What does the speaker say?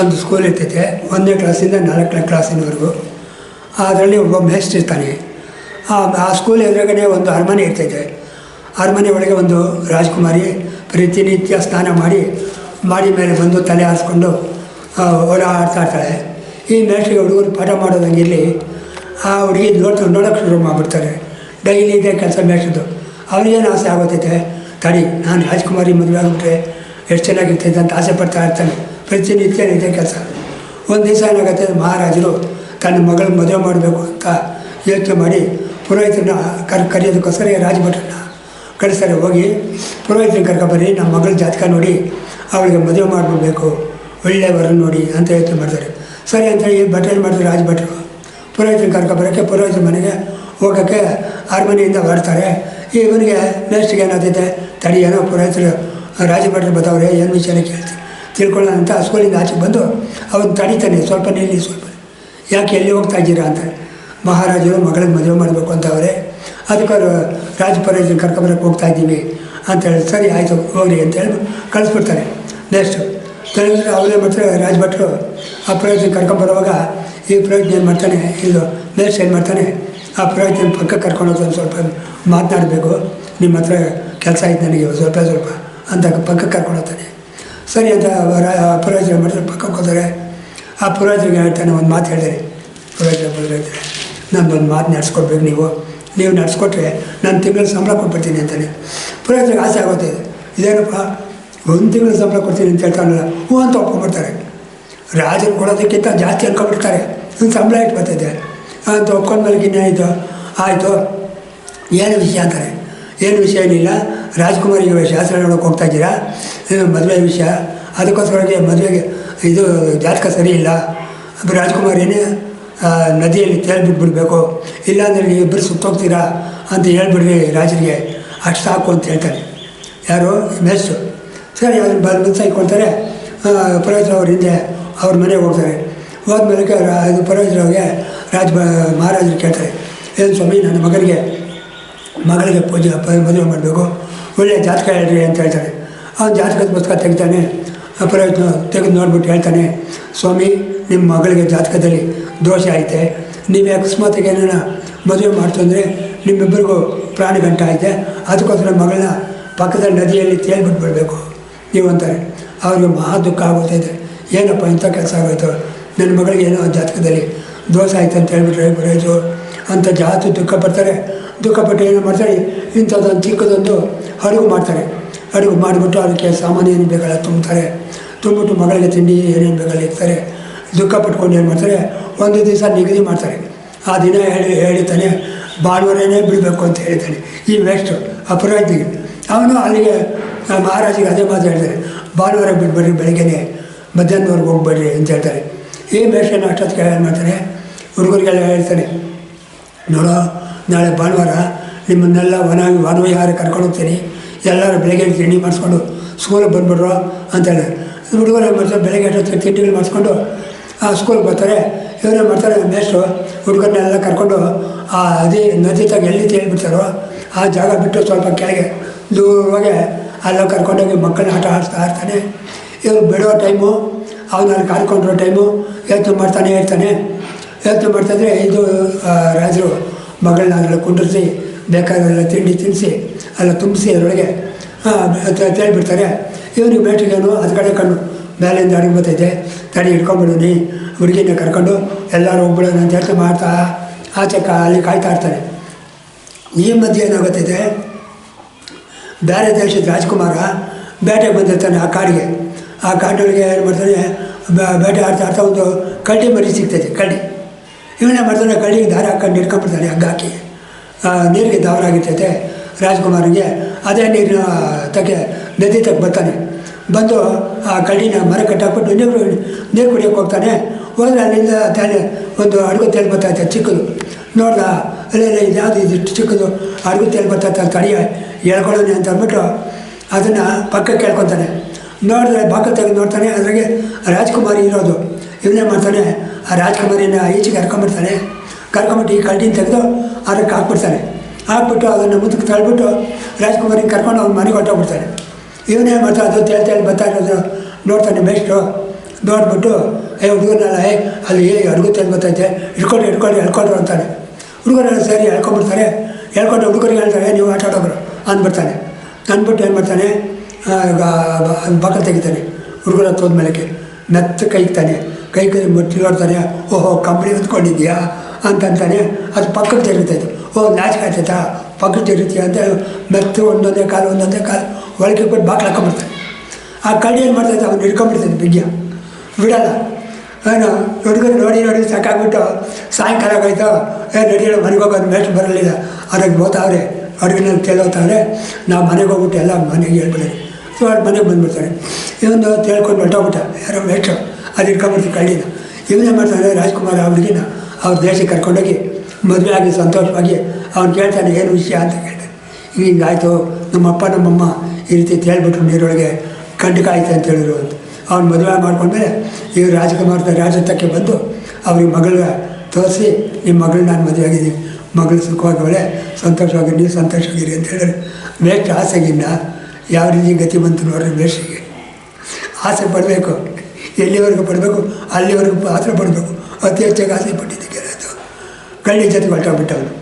ಒಂದು ಸ್ಕೂಲ್ ಇರ್ತೈತೆ. ಒಂದನೇ ಕ್ಲಾಸಿಂದ ನಾಲ್ಕನೇ ಕ್ಲಾಸಿನವರೆಗೂ ಅದರಲ್ಲಿ ಒಬ್ಬ ಮೇಸ್ಟ್ ಇರ್ತಾನೆ. ಆ ಆ ಸ್ಕೂಲ್ ಎದುರುಗಡೆ ಒಂದು ಅರಮನೆ ಇರ್ತೈತೆ. ಅರಮನೆ ಒಳಗೆ ಒಂದು ರಾಜ್ಕುಮಾರಿ ಪ್ರತಿನಿತ್ಯ ಸ್ನಾನ ಮಾಡಿ ಮಾಡಿ ಮೇಲೆ ಬಂದು ತಲೆ ಹಾರಿಸ್ಕೊಂಡು ಓಡಾಡ್ತಾ ಇರ್ತಾಳೆ. ಈ ಮೇಸ್ಟ್ರಿಗೆ ಹುಡುಗರು ಪಾಠ ಮಾಡೋದಂಗಿರಲಿ ಆ ಹುಡುಗಿ ನೋಡ್ತಾ, ನೋಡೋಕೆ ಶುರು ಮಾಡಿಬಿಡ್ತಾರೆ ಡೈಲಿ ಇದೆ ಕೆಲಸ ಮೇಸ್ಟ್ರದ್ದು ಅವ್ರಿಗೇನು ಆಸೆ ಆಗೋತೈತೆ? ತಡಿ, ನಾನು ರಾಜ್ಕುಮಾರಿ ಮದುವೆ ಆಗಿಬಿಟ್ರೆ ಎಷ್ಟು ಚೆನ್ನಾಗಿರ್ತೈತೆ ಅಂತ ಆಸೆ ಪಡ್ತಾ ಇರ್ತಾನೆ. ಪ್ರತಿನಿತ್ಯ ಇದೇ ಕೆಲಸ. ಒಂದು ದಿವಸ ಏನಾಗುತ್ತೆ ಮಹಾರಾಜರು, ತನ್ನ ಮಗಳ ಮದುವೆ ಮಾಡಬೇಕು ಅಂತ ಯೋಚನೆ ಮಾಡಿ ಪುರೋಹಿತರನ್ನ ಕರ್ ಕರೆಯೋದಕ್ಕೋಸ್ಕರ ರಾಜಭಟ್ರನ್ನ ಕಳಿಸ್ತಾರೆ. ಹೋಗಿ ಪುರೋಹಿತರನ್ನ ಕರ್ಕೊಬರ್ರಿ ನಮ್ಮ ಮಗಳ ಜಾತಕ ನೋಡಿ, ಅವಳಿಗೆ ಮದುವೆ ಮಾಡಿಬಿಡ್ಬೇಕು. ಒಳ್ಳೆಯ ವರ ನೋಡಿ ಅಂತ ಯೋಚನೆ ಮಾಡ್ತಾರೆ. ಸರಿ ಅಂತ ಹೇಳಿ ಭಟ್ರು ಏನು ಮಾಡ್ತಾರೆ ರಾಜಭಟ್ರು. ಪುರೋಹಿತರನ್ನ ಕರ್ಕೊಬರೋಕ್ಕೆ ಪುರೋಹಿತರ ಮನೆಗೆ ಹೋಗೋಕ್ಕೆ ಅರಮನೆಯಿಂದ ಹೊರಡ್ತಾರೆ. ಇವನಿಗೆ ನೆಕ್ಸ್ಟ್ಗೆ ಏನಾಗ್ತೈತೆ? ತಡಿ ಏನೋ ಪುರೋಹಿತರು, ರಾಜಭಟ್ರು ಬರ್ತಾವ್ರೆ ಏನು ವಿಚಾರ ಕೇಳ್ತೀನಿ ತಿಳ್ಕೊಳ್ಳೋಣ ಅಂತ ಸ್ಕೂಲಿಂದ ಆಚೆ ಬಂದು ಅವನು ತಡೀತಾನೆ, ಸ್ವಲ್ಪ ನಿಲ್ಲಿ, ಸ್ವಲ್ಪ. ಯಾಕೆ ಎಲ್ಲಿ ಹೋಗ್ತಾ ಇದ್ದೀರಾ ಅಂತ. ಮಹಾರಾಜರು ಮಗಳಿಗೆ ಮದುವೆ ಮಾಡಬೇಕು ಅಂತ ಅಂತವ್ರೆ. ಅದಕ್ಕೆ ಅವರು ರಾಜಪರಾಜನ ಕರ್ಕೊಂಬರಕ್ಕೆ ಹೋಗ್ತಾ ಇದ್ದೀವಿ ಅಂತ ಹೇಳಿ, ಸರಿ ಆಯಿತು ಹೋಗ್ರಿ ಅಂತ ಹೇಳಿ ಕಳಿಸ್ಬಿಡ್ತಾರೆ. ನೆಕ್ಸ್ಟು ತಲೆಂದ್ರೆ ಅವರೇ ಮಾಡ್ತಾರೆ ರಾಜಭಟ್ರು ಆ ಪ್ರಯೋಜನ ಕರ್ಕೊಂಬರುವಾಗ ಈ ಪ್ರಯೋಜನ ಏನು ಮಾಡ್ತಾನೆ, ಇದು ನೆಕ್ಸ್ಟ್ ಏನು ಮಾಡ್ತಾನೆ, ಆ ಪ್ರಯೋಜನ ಪಕ್ಕ ಕರ್ಕೊಂಡು ಹೋಗಿ ಒಂದು ಸ್ವಲ್ಪ ಮಾತನಾಡಬೇಕು. ನಿಮ್ಮ ಹತ್ರ ಕೆಲಸ ಆಯ್ತು ನನಗೆ, ಸ್ವಲ್ಪ ಸ್ವಲ್ಪ ಅಂತ ಪಕ್ಕ ಕರ್ಕೊಂಡು ಹೋಗ್ತಾನೆ. ಸರಿ ಅಂತ ಪುರೋಹಿತರು ಮಾಡಿದ್ರೆ ಪಕ್ಕಕ್ಕೆ ಹೋದರೆ ಆ ಪುರೋಹಿತರಿಗೆ ಹೇಳ್ತಾನೆ ಒಂದು ಮಾತು ಹೇಳಿದೆ ಪುರೋಹಿತರು ನಾನು ಒಂದು ಮಾತು ನಡೆಸ್ಕೊಡ್ಬೇಕು ನೀವು. ನೀವು ನಡೆಸ್ಕೊಟ್ರೆ ನಾನು ತಿಂಗಳ ಸಂಬಳ ಕೊಟ್ಬಿಡ್ತೀನಿ ಅಂತಾನೆ. ಪುರೋಹಿತರಿಗೆ ಆಸೆ ಆಗುತ್ತೆ. ಇದೇನಪ್ಪ? ಒಂದು ತಿಂಗಳ ಸಂಬಳ ಕೊಡ್ತೀನಿ ಅಂತ ಹೇಳ್ತಾನಲ್ಲ ಹ್ಞೂ ಅಂತ ಒಪ್ಕೊಂಡ್ಬಿಡ್ತಾರೆ. ರಾಜರು ಕೊಡೋದಕ್ಕಿಂತ ಜಾಸ್ತಿ ಅನ್ಕೊಂಡ್ಬಿಡ್ತಾರೆ. ಒಂದು ಸಂಬಳ ಇಟ್ಟು ಬರ್ತಿದ್ದೆ ಅಂತ ಒಪ್ಕೊಂಡ್ಮೇಲೆ ಇನ್ನೇನಾಯಿತು? ಆಯಿತು. ಏನು ವಿಷಯ ಅಂತಾರೆ? ಏನು ವಿಷಯ ಏನಿಲ್ಲ. ರಾಜ್ಕುಮಾರಿಗೆ ಶಾಸ್ತ್ರ ನೋಡೋಕೆ ಹೋಗ್ತಾ ಇದ್ದೀರಾ? ಇದು ಮದುವೆ ವಿಷಯ. ಅದಕ್ಕೋಸ್ಕರವಾಗಿ ಮದುವೆಗೆ ಇದು ಜಾತಕ ಸರಿ ಇಲ್ಲ. ರಾಜ್ಕುಮಾರ್ ಏನೇ ನದಿಯಲ್ಲಿ ತೇಲ್ಬಿಟ್ಬಿಡ್ಬೇಕು. ಇಲ್ಲಾಂದರೆ ನೀವು ಇಬ್ಬರು ಸುತ್ತೋಗ್ತೀರಾ ಅಂತ ಹೇಳ್ಬಿಡ್ರಿ ರಾಜರಿಗೆ. ಅಷ್ಟು ಸಾಕು ಅಂತ ಹೇಳ್ತಾರೆ. ಯಾರು? ಮೇಸ್ಟು ಸರಿ ಅದನ್ನ ಬಂದು ಇಟ್ಕೊಳ್ತಾರೆ ಪುರೋಹಿತರು ಅವ್ರ ಹಿಂದೆ ಅವ್ರ ಮನೆಗೆ ಹೋಗ್ತಾರೆ. ಹೋದ್ಮೇಲೆ ಮೇಲೆ ಇದು ಪುರೋಹಿತರವ್ರಿಗೆ ರಾಜ ಮಹಾರಾಜರು ಕೇಳ್ತಾರೆ. ಏನು ಸ್ವಾಮಿ, ನನ್ನ ಮಗನಿಗೆ, ಮಗಳಿಗೆ ಪೂಜೆ ಮದುವೆ ಮಾಡಬೇಕು. ಒಳ್ಳೆಯ ಜಾತಕ ಹೇಳ್ರಿ ಅಂತ ಹೇಳ್ತಾರೆ. ಆ ಜಾತಕದ ಪುಸ್ತಕ ತೆಗಿತಾನೆ ಪ್ರಯತ್ನ ತೆಗೆದು ನೋಡ್ಬಿಟ್ಟು ಹೇಳ್ತಾನೆ, ಸ್ವಾಮಿ, ನಿಮ್ಮ ಮಗಳಿಗೆ ಜಾತಕದಲ್ಲಿ ದೋಷ ಐತೆ. ನೀವು ಅಕಸ್ಮಾತಿಗೆ ಏನಾರ ಮದುವೆ ಮಾಡ್ತು ಅಂದರೆ ನಿಮ್ಮಿಬ್ಬರಿಗೂ ಪ್ರಾಣಗಂಟ ಐತೆ. ಅದಕ್ಕೋಸ್ಕರ ಮಗಳನ್ನ ಪಕ್ಕದ ನದಿಯಲ್ಲಿ ತೇಲ್ಬಿಟ್ಬಿಡ್ಬೇಕು ನೀವು ಅಂತಾರೆ. ಅವ್ರಿಗೆ ಮಹಾ ದುಃಖ ಆಗೋತೈತೆ ಏನಪ್ಪ ಇಂಥ ಕೆಲಸ ಆಗೋಯ್ತು? ನನ್ನ ಮಗಳಿಗೆ ಏನೋ ಜಾತಕದಲ್ಲಿ ದೋಷ ಆಯ್ತು ಅಂತ ಹೇಳ್ಬಿಟ್ರೆ ಪುರೋಹಿತರು ಅಂತ ಜಾತಿ ದುಃಖ ಪಡ್ತಾರೆ. ದುಃಖಪಟ್ಟು ಏನು ಮಾಡ್ತಾರೆ ಇಂಥದ್ದೊಂದು ಚಿಕ್ಕದೊಂದು ಅಡುಗೆ ಮಾಡ್ತಾರೆ. ಅಡುಗೆ ಮಾಡಿಬಿಟ್ಟು ಅದಕ್ಕೆ ಸಾಮಾನು ಏನು ಬೇಕಲ್ಲ ತುಂಬ್ತಾರೆ. ತುಂಬಿಟ್ಟು ಮಗಳಿಗೆ ತಿಂಡಿ ಏನೇನು ಬೇಕಲ್ಲ ಇರ್ತಾರೆ ದುಃಖ ಪಟ್ಕೊಂಡು ಏನು ಮಾಡ್ತಾರೆ? ಒಂದು ದಿವಸ ನಿಗದಿ ಮಾಡ್ತಾರೆ. ಆ ದಿನ ಹೇಳಿ ಹೇಳಿತಾನೆ, ಭಾನುವಾರನೇ ಬಿಡಬೇಕು ಅಂತ ಹೇಳ್ತಾನೆ. ಈ ವೇಸ್ಟು ಅಪರಾಧಿಗೆ ಅವನು ಅಲ್ಲಿಗೆ ಮಹಾರಾಜಿಗೆ ಅದೇ ಮಾತು ಹೇಳ್ತಾರೆ ಭಾನುವಾರ ಬಿಟ್ಬಿಡ್ರಿ ಬೆಳಗ್ಗೆನೆ, ಮಧ್ಯಾಹ್ನವರೆಗೆ ಹೋಗ್ಬೇಡ್ರಿ ಅಂತ ಹೇಳ್ತಾರೆ. ಈ ವೇಸ್ಟನ್ನು ಅಷ್ಟೊತ್ತಿಗೆ ಏನು ಮಾಡ್ತಾರೆ ಹುಡುಗರಿಗೆಲ್ಲ ಹೇಳ್ತಾನೆ, ನೋಡೋ ನಾಳೆ ಭಾನುವಾರ ನಿಮ್ಮನ್ನೆಲ್ಲ ವನ ವನವಿಹಾರ ಕರ್ಕೊಂಡು ಹೋಗ್ತೀನಿ ಎಲ್ಲರೂ ಬೆಳಗ್ಗೆ ತಿಂಡಿ ಮಾಡಿಸ್ಕೊಂಡು ಸ್ಕೂಲಿಗೆ ಬಂದುಬಿಡ್ರು ಅಂತ ಹೇಳಿ. ಹುಡುಗರು ಏನು ಮಾಡ್ತಾರೆ? ಬೆಳಗ್ಗೆ ಅಷ್ಟೊತ್ತಿಗೆ ತಿಂಡಿಗಳು ಮಾಡಿಸ್ಕೊಂಡು ಆ ಸ್ಕೂಲ್ಗೆ ಬರ್ತಾರೆ. ಇವರೇ ಮಾಡ್ತಾರೆ? ಮೇಷ್ಟ್ರು, ಹುಡುಗರನ್ನೆಲ್ಲ ಕರ್ಕೊಂಡು ಆ ಅದೇ ನದಿ ತಗ ಎಲ್ಲಿ ತೇಳ್ಬಿಡ್ತಾರೋ ಆ ಜಾಗ ಬಿಟ್ಟು ಸ್ವಲ್ಪ ಕೆಳಗೆ ದೂರವಾಗಿ ಅಲ್ಲ ಕರ್ಕೊಂಡೋಗಿ ಮಕ್ಕಳನ್ನ ಆಟ ಆಡಿಸ್ತಾ ಆಡ್ತಾನೆ. ಇವರು ಬಿಡೋ ಟೈಮು, ಅವನಲ್ಲಿ ಕಾಡ್ಕೊಂಡಿರೋ ಟೈಮು ಯೋಚನೆ ಮಾಡ್ತಾನೆ ಇರ್ತಾನೆ. ಯೋಚನೆ ಮಾಡ್ತಾಯಿದ್ರೆ ಇದು ರಾಜರು ಮಗಳನ್ನ ಅದರಲ್ಲಿ ಕುಂಡ್ರಿಸಿ ಬೇಕಾದ್ರೆಲ್ಲ ತಿಂಡಿ ತಿನ್ನಿಸಿ ಎಲ್ಲ ತುಂಬಿಸಿ ಅದರೊಳಗೆ ತೇಳ್ಬಿಡ್ತಾರೆ ಇವನಿಗೆ ಬೇಟಿಗೇನು ಅದು ಕಡೆ ಕಣ್ಣು. ಮೇಲಿಂದ ಅಡುಗೆ ಬರ್ತೈತೆ. ತಡಿ ಹಿಡ್ಕೊಂಬಿಡೋನಿ ಹುಡುಗಿನ ಕರ್ಕೊಂಡು ಎಲ್ಲರೂ ಹೋಗ್ಬಿಡೋಣ ಅಂತ ಹೇಳ್ತಾ ಮಾಡ್ತಾ ಆಚೆ ಕಾ, ಅಲ್ಲಿ ಕಾಯ್ತಾ ಇರ್ತಾನೆ ಈ ಮಧ್ಯೆ ಏನಾಗುತ್ತೈತೆ? ಬೇರೆ ದೇಶದ ರಾಜ್ಕುಮಾರ ಬೇಟೆಗೆ ಬಂದಿರ್ತಾನೆ ಆ ಕಾಡಿಗೆ. ಆ ಕಾಡಿನೊಳಗೆ ಏನು ಮಾಡ್ತಾನೆ? ಬೇಟೆ ಆಡ್ತಾ ಆಡ್ತಾ ಒಂದು ಕಡ್ಡಿ ಮರಿ ಸಿಗ್ತೈತೆ ಕಳ್ಳಿ ಇವನೇ ಮಾಡ್ತಾನೆ ಕಳ್ಳಿಗೆ ದಾರ ಹಾಕೊಂಡು ಹಿಡ್ಕೊಂಡ್ಬಿಡ್ತಾನೆ ಹಂಗಾಕಿ ನೀರಿಗೆ ದಾವರ ಆಗಿರ್ತೈತೆ ರಾಜ್ಕುಮಾರಿಗೆ ಅದೇ ನೀರಿನ ತಗೆ ನದಿ ತಗ್ ಬರ್ತಾನೆ. ಬಂದು ಆ ಕಳ್ಳಿನ ಮರ ಕಟ್ಟಾಕ್ಬಿಟ್ಟು ನೀರು ನೀರು ಕುಡಿಯೋಕೆ ಹೋಗ್ತಾನೆ. ಹೋದ್ರೆ ಅಲ್ಲಿಂದ ತಾನೆ ಒಂದು ಅಡುಗೆ ತೇಲ್ ಬರ್ತೈತೆ ಚಿಕ್ಕದು. ನೋಡ್ದ, ಅಲ್ಲೇ ಇದು ಯಾವುದು ಇದಿಷ್ಟು ಚಿಕ್ಕದು ಅಡುಗೆ ತೇಲ್ ಬರ್ತೈತೆ ತಡಿ ಹೇಳ್ಕೊಳ್ಳೋಣ ಅಂತ ಅಂದ್ಬಿಟ್ಟು ಅದನ್ನು ಪಕ್ಕಕ್ಕೆ ಕೇಳ್ಕೊತಾನೆ. ನೋಡಿದ್ರೆ ಬಾಕ ತೆಗೆದು ನೋಡ್ತಾನೆ. ಅದ್ರಾಗೆ ರಾಜ್ಕುಮಾರಿ ಇರೋದು. ಇವನೇ ಮಾಡ್ತಾನೆ. ಆ ರಾಜ್ಕುಮಾರಿನ ಈಚೆಗೆ ಕರ್ಕೊಂಬಿಡ್ತಾನೆ ಕರ್ಕೊಂಬಿಟ್ಟು ಈ ಕಳ್ಳಿನ ತೆಗೆದು ಅದಕ್ಕೆ ಹಾಕ್ಬಿಡ್ತಾನೆ ಹಾಕ್ಬಿಟ್ಟು ಅದನ್ನು ಮುಂದಕ್ಕೆ ತಳ್ಬಿಟ್ಟು ರಾಜ್ಕುಮಾರಿನ ಕರ್ಕೊಂಡು ಅವ್ನು ಮನೆಗೆ ಹೊಟ್ಟೋಗ್ಬಿಡ್ತಾನೆ ಇವನೇ ಮಾಡ್ತಾ ಅದು ತೇಳ್ ತೇಳಿ ಬರ್ತಾ ಇರೋದು ನೋಡ್ತಾನೆ ಬೆಸ್ಟು ನೋಡ್ಬಿಟ್ಟು ಏ ಹುಡುಗನಲ್ಲ ಏ ಅಲ್ಲಿ ಅಡುಗೆ ತೇಳಿ ಬರ್ತೈತೆ ಇಟ್ಕೊಂಡು ಇಟ್ಕೊಂಡು ಹೇಳ್ಕೊಂಡ್ರು ಅಂತಾನೆ ಹುಡುಗರೆಲ್ಲ ಸರಿ ಹೇಳ್ಕೊಂಬಿಡ್ತಾರೆ ಹೇಳ್ಕೊಂಡು ಹುಡುಗರಿಗೆ ಹೇಳ್ತಾರೆ ನೀವು ಆಟ ಆಡೋರು ಅಂದ್ಬಿಡ್ತಾನೆ ಅಂದ್ಬಿಟ್ಟು ಏನು ಮಾಡ್ತಾನೆ ಬಕಲ್ ತೆಗಿತಾನೆ ಹುಡುಗರ ತೋದ ಮೇಲೆ ಮೆತ್ತ ಕೈಗ್ತಾನೆ ಕೈ ಕೈ ಮುಟ್ಟಿ ನೋಡ್ತಾನೆ, ಓಹೋ, ಕಂಬಳಿ ಹೊತ್ಕೊಂಡಿದ್ಯಾ ಅಂತಂತಾನೆ ಅದು ಪಕ್ಕಕ್ಕೆ ತಿರುಗ್ತೈತೆ ಓ, ನಾಚಿಕೆ ಆಯ್ತೈತಾ? ಪಕ್ಕಕ್ಕೆ ತಿರುಗ್ತೀಯ ಅಂತ ಮೆತ್ತು ಒಂದೊಂದೇ ಕಾಲು ಒಂದೊಂದೇ ಕಾಲು, ಒಳಗೆ ಕೊಟ್ಟು ಬಾಕ್ಲು ಹಾಕೊಂಬಿಡ್ತಾನೆ ಆ ಕಳ್ಳಿ ಏನು ಮಾಡ್ತೈತೆ ಅವ್ನು ಹಿಡ್ಕೊಂಬಿಡ್ತಾನೆ ಬಿಗ್ಯ. ಬಿಡಲ್ಲ ಏನು, ಹುಡುಗರು ನೋಡಿ ನೋಡಿ, ಸಾಕಾಗ್ಬಿಟ್ಟು ಸಾಯಂಕಾಲ ಆಗೋಯ್ತು. ಏ ನಡಿಯೋಣ ಮನೆಗೆ ಹೋಗೋದು ಮೇಸ್ಟ್ ಬರಲಿಲ್ಲ. ಅದಕ್ಕೆ ಬೋತಾವ್ರೆ ಅಡುಗೆ ನಾನು ಕೇಳೋತಾವ್ರೆ ನಾವು ಮನೆಗೆ ಹೋಗ್ಬಿಟ್ಟು ಎಲ್ಲ ಮನೆಗೆ ಹೇಳ್ಬಿಡಿ ಅವ್ರು ಮನೆಗೆ ಬಂದ್ಬಿಡ್ತಾರೆ. ಇವನು ತಿಳ್ಕೊಂಡು ಹೊರಟೋಗ್ಬಿಟ್ಟ. ಯಾರೋ ಮೇಷ್ಟ್ರು ಅದು ಇಟ್ಕೊಂಡ್ಬಿಡ್ತೀವಿ ಕಳ್ಳಿನ. ಇವನೇ ಮಾಡ್ತಾನೆ, ರಾಜ್ಕುಮಾರ್ ಆ ಹುಡುಗಿನ ಅವ್ರ ದೇಶಕ್ಕೆ ಕರ್ಕೊಂಡೋಗಿ ಮದುವೆ ಆಗಿ ಸಂತೋಷವಾಗಿ ಅವ್ನು ಕೇಳ್ತಾನೆ, ಏನು ವಿಷಯ? ಅಂತ ಕೇಳ್ತಾನೆ. ಹಿಂಗಾಯ್ತು, ನಮ್ಮಪ್ಪ, ನಮ್ಮಮ್ಮ ಈ ರೀತಿ ತೇಳ್ಬಿಟ್ರು ನೀರೊಳಗೆ ಕಂಡು ಆಯ್ತು ಅಂತ ಹೇಳಿದ್ರು ಅಂತ. ಅವ್ನು ಮದುವೆ ಮಾಡ್ಕೊಂಡ್ಮೇಲೆ ಇವ್ರು ರಾಜಕುಮಾರದ ರಾಜತ್ವಕ್ಕೆ ಬಂದು ಅವ್ರಿಗೆ ಮಗಳ ತೋರಿಸಿ, ನಿಮ್ಮ ಮಗಳು ನಾನು ಮದುವೆ ಆಗಿದ್ದೀನಿ. ಮಗಳು ಸುಖವಾಗಿವಳೆ ಸಂತೋಷವಾಗಿ ನೀವು ಸಂತೋಷವಾಗಿರಿ ಅಂತ ಹೇಳಿದ್ರೆ ವೇಸ್ಟ್ ಆಸೆಗಿನ್ನ ಯಾವ ರೀತಿ ಗತಿ ಬಂತು ನೋಡ್ರಿ ಬೇಸಿಗೆ ಆಸೆ ಪಡಬೇಕು. ಎಲ್ಲಿವರೆಗೂ ಪಡಬೇಕು? ಅಲ್ಲಿವರೆಗೂ ಆಸೆ ಪಡಬೇಕು. ಅತಿ ಹೆಚ್ಚಾಗಿ ಆಸೆ ಪಟ್ಟಿದ್ದಕ್ಕೆ ಅದು. ಕಳ್ಳಿ ಜೊತೆ ಹೊರಟೋಗ್ಬಿಟ್ಟವನು.